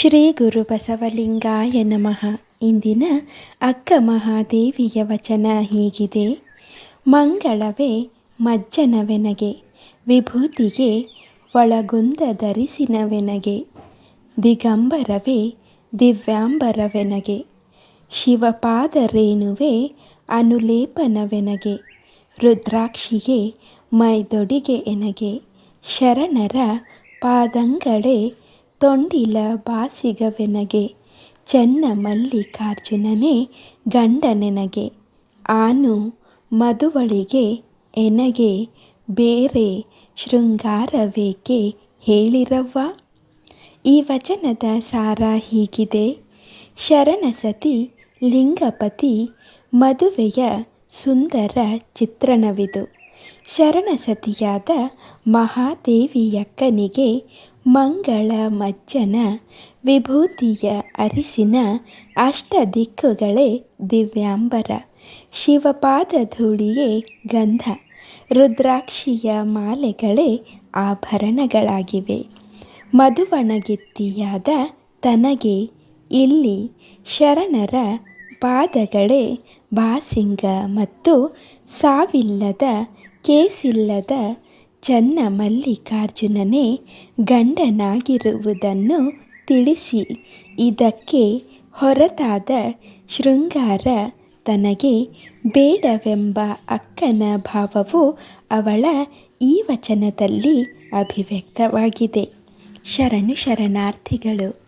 ಶ್ರೀ ಗುರು ಬಸವಲಿಂಗಾಯ ನಮಃ ಇಂದಿನ ಅಕ್ಕ ಮಹಾದೇವಿಯ ವಚನ ಹೀಗಿದೆ. ಮಂಗಳವೇ ಮಜ್ಜನವೆನಗೆ, ವಿಭೂತಿಗೆ ಒಳಗುಂದ ಧರಿಸಿನವೆನಗೆ, ದಿಗಂಬರವೇ ದಿವ್ಯಾಂಬರವೆನಗೆ, ಶಿವಪಾದ ರೇಣುವೆ ಅನುಲೇಪನವೆನಗೆ ರುದ್ರಾಕ್ಷಿಗೆ ಮೈದೊಡಿಗೆ ಎನಗೆ, ಶರಣರ ಪಾದಂಗಳೇ ತೊಂಡಿಲ ಬಾಸಿಗವೆನಗೆ, ಚೆನ್ನ ಮಲ್ಲಿಕಾರ್ಜುನನೇ ಗಂಡನೆನಗೆ, ಆನು ಮದುವಳಿಗೆ ಎನಗೆ ಬೇರೆ ಶೃಂಗಾರವೇಕೆ ಹೇಳಿರವ್ವ? ಈ ವಚನದ ಸಾರ ಹೀಗಿದೆ. ಶರಣಸತಿ ಲಿಂಗಪತಿ ಮದುವೆಯ ಸುಂದರ ಚಿತ್ರಣವಿದು. ಶರಣಸತಿಯಾದ ಮಹಾದೇವಿಯಕ್ಕನಿಗೆ ಮಂಗಳ ಮಜ್ಜನ ವಿಭೂತಿಯ ಅರಿಸಿನ ಅಷ್ಟ ದಿಕ್ಕುಗಳೇ ದಿವ್ಯಾಂಬರ. ಶಿವಪಾದ ಧೂಳಿಯೇ ಗಂಧ. ರುದ್ರಾಕ್ಷಿಯ ಮಾಲೆಗಳೇ ಆಭರಣಗಳಾಗಿವೆ. ಮಧುವಣಗಿತ್ತಿಯಾದ ತನಗೆ ಇಲ್ಲಿ ಶರಣರ ಪಾದಗಳೇ ಬಾಸಿಂಗ ಮತ್ತು ಸಾವಿಲ್ಲದ ಕೇಸಿಲ್ಲದ ಚನ್ನ ಮಲ್ಲಿಕಾರ್ಜುನನೇ ಗಂಡನಾಗಿರುವುದನ್ನು ತಿಳಿಸಿ. ಇದಕ್ಕೆ ಹೊರತಾದ ಶೃಂಗಾರ ತನಗೆ ಬೇಡವೆಂಬ ಅಕ್ಕನ ಭಾವವು ಅವಳ ಈ ವಚನದಲ್ಲಿ ಅಭಿವ್ಯಕ್ತವಾಗಿದೆ. ಶರಣು ಶರಣಾರ್ಥಿಗಳು